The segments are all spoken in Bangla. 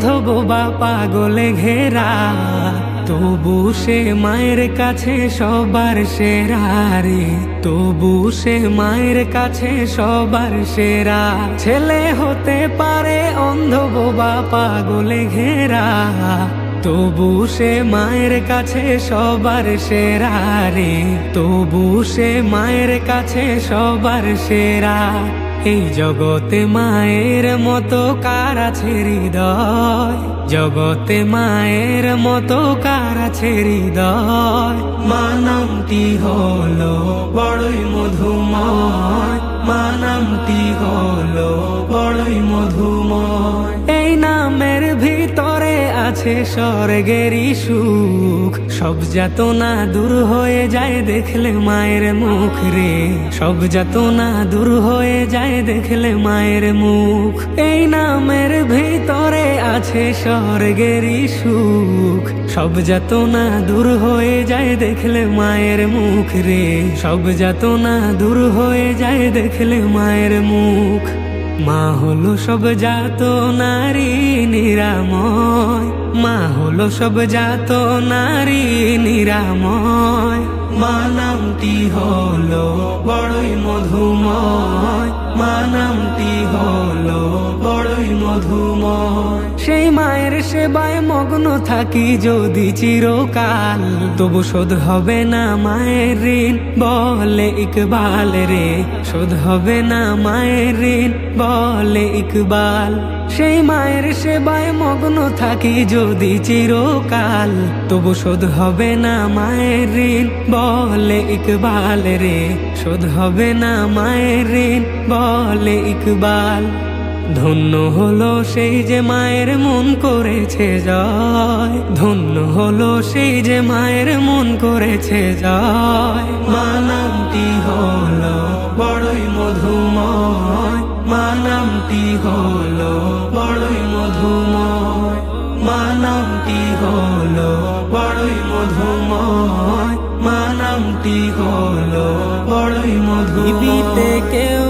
অন্ধ বোবা পাগলে ঘেরা, তবু সে মায়ের কাছে সবার সেরা রে। তবু সে মায়ের কাছে সবার সেরা। ছেলে হতে পারে অন্ধ বোবা পাগলে ঘেরা তবু সে মায়ের কাছে সবার সেরা রে। তবু সে মায়ের কাছে সবার সেরা। এই জগতে মায়ের মতো কার আছে হৃদয়? জগতে মায়ের মতো কার আছে হৃদয়? মা হলো বড়ই আছে স্বর্গেরই সুখ। সব যাতনা দূর হয়ে যায় দেখলে মায়ের মুখ রে। সব যাতনা দূর হয়ে যায় দেখলে মায়ের মুখ। এই নামের ভিতরে আছে স্বর্গেরই সুখ। সব যাতনা দূর হয়ে যায় দেখলে মায়ের মুখ রে। সব যাতনা দূর হয়ে যায় দেখলে মায়ের মুখ। মা হলো সব জাত নারী নিরাময়। মা হলো সব জাত নারী নিরাময়। মা নামটি হলো বড়ই মধুময়। মা নামটি হলো মধুময়। সেই মায়ের সেবায় মগ্ন থাকি যদি চিরকাল। তবু শোধ হবে না মায়ের ঋণ, বলে ইকবাল রে। শোধ হবে না মায়ের ঋণ, বলে ইকবাল। সেই মায়ের সেবায় মগ্ন থাকি যদি চিরকাল। তবু শোধ হবে না মায়ের ঋণ, বলে ইকবাল রে। শোধ হবে না মায়ের ঋণ, বলে ইকবাল। ধন্য হলো সেই যে মায়ের মন করেছে যায়। ধন্য হলো সেই যে মায়ের মন করেছে যায়। মা নামটি হলো বড়ই মধুময়। মা নামটি হলো বড়ই মধুময়। মা নামটি হলো বড়ই মধুময়। মা নামটি হলো বড়ই মধুময়। কেউ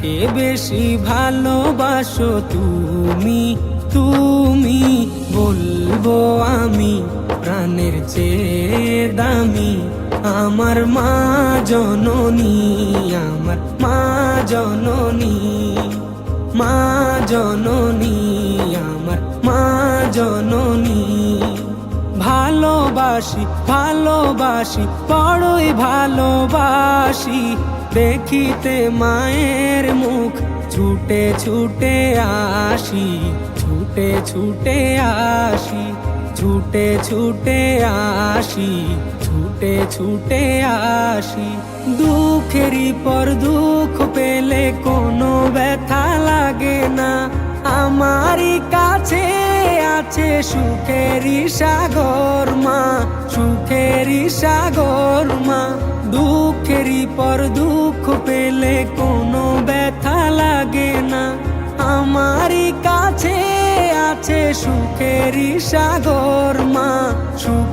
কাকে বেশি ভালোবাসো তুমি তুমি বলব আমি প্রাণের চেয়ে দামি। আমার মা জননী, আমার মা জননী মা জননী, আমার মা জননী। ভালোবাসি ভালোবাসি, বড়ই ভালোবাসি দেখিতে মায়ের মুখ। ছুটে ছুটে আসি, ছুটে ছুটে আসি, ছুটে ছুটে আসি, ছুটে ছুটে আসি। দুঃখেরই পর দুঃখ পেলে কোনো ব্যথা লাগে না। আমারই কাছে আছে সুখেরই সাগর। মা সুখেরই সাগর মা। দুঃখেরই পর দুঃখ পেলে কোনো ব্যথা লাগে না। আমারই কাছে আছে সুখেরই সাগর মা, সুখে